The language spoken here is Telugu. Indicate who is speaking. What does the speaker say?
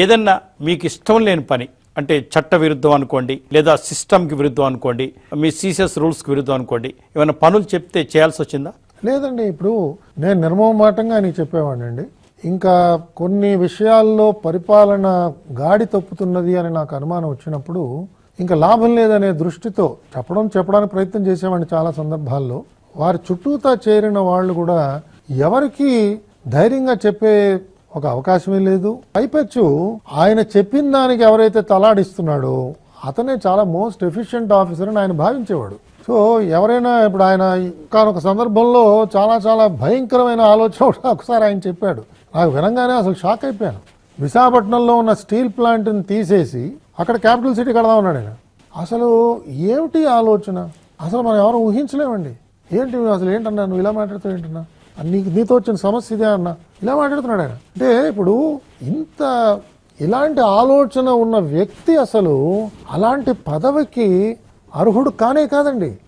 Speaker 1: ఏదన్నా మీకు ఇష్టం లేని పని అంటే చట్ట విరుద్ధం అనుకోండి లేదా సిస్టమ్కి విరుద్ధం అనుకోండి మీ సీసెస్ రూల్స్కి విరుద్ధం అనుకోండి ఏమైనా పనులు చెప్తే చేయాల్సి వచ్చిందా?
Speaker 2: లేదండి ఇప్పుడు నేను నిర్మమాటంగా నీకు చెప్పేవాడినండి. ఇంకా కొన్ని విషయాల్లో పరిపాలన గాడి తప్పుతున్నది అని నాకు అనుమానం వచ్చినప్పుడు ఇంకా లాభం లేదనే దృష్టితో చెప్పడం చెప్పడానికి ప్రయత్నం చేసేవాడిని చాలా సందర్భాల్లో. వారి చుట్టూతా చేరిన వాళ్ళు కూడా ఎవరికి ధైర్యంగా చెప్పే ఒక అవకాశమే లేదు. పైపెచ్చు ఆయన చెప్పిన దానికి ఎవరైతే తలాడిస్తున్నాడో అతనే చాలా మోస్ట్ ఎఫిషియెంట్ ఆఫీసర్ అని ఆయన భావించేవాడు. సో ఎవరైనా ఇప్పుడు ఆయన ఒక సందర్భంలో చాలా చాలా భయంకరమైన ఆలోచన కూడా ఒకసారి ఆయన చెప్పాడు. నాకు వినంగానే అసలు షాక్ అయిపోయాను. విశాఖపట్నంలో ఉన్న స్టీల్ ప్లాంట్ని తీసేసి అక్కడ క్యాపిటల్ సిటీ కడదాం ఉన్నాడు ఆయన. అసలు ఏమిటి ఆలోచన? అసలు మనం ఎవరు ఊహించలేమండి. ఏంటి అసలు ఏంటన్నా? నువ్వు ఇలా మాట్లాడుతావు ఏంటన్నా? నీకు నీతో వచ్చిన సమస్య ఇదే అన్నా? ఇలా మాట్లాడుతున్నాడు ఆయన. అంటే ఇప్పుడు ఇంత ఇలాంటి ఆలోచన ఉన్న వ్యక్తి అసలు అలాంటి పదవికి అర్హుడు కానే కాదండి.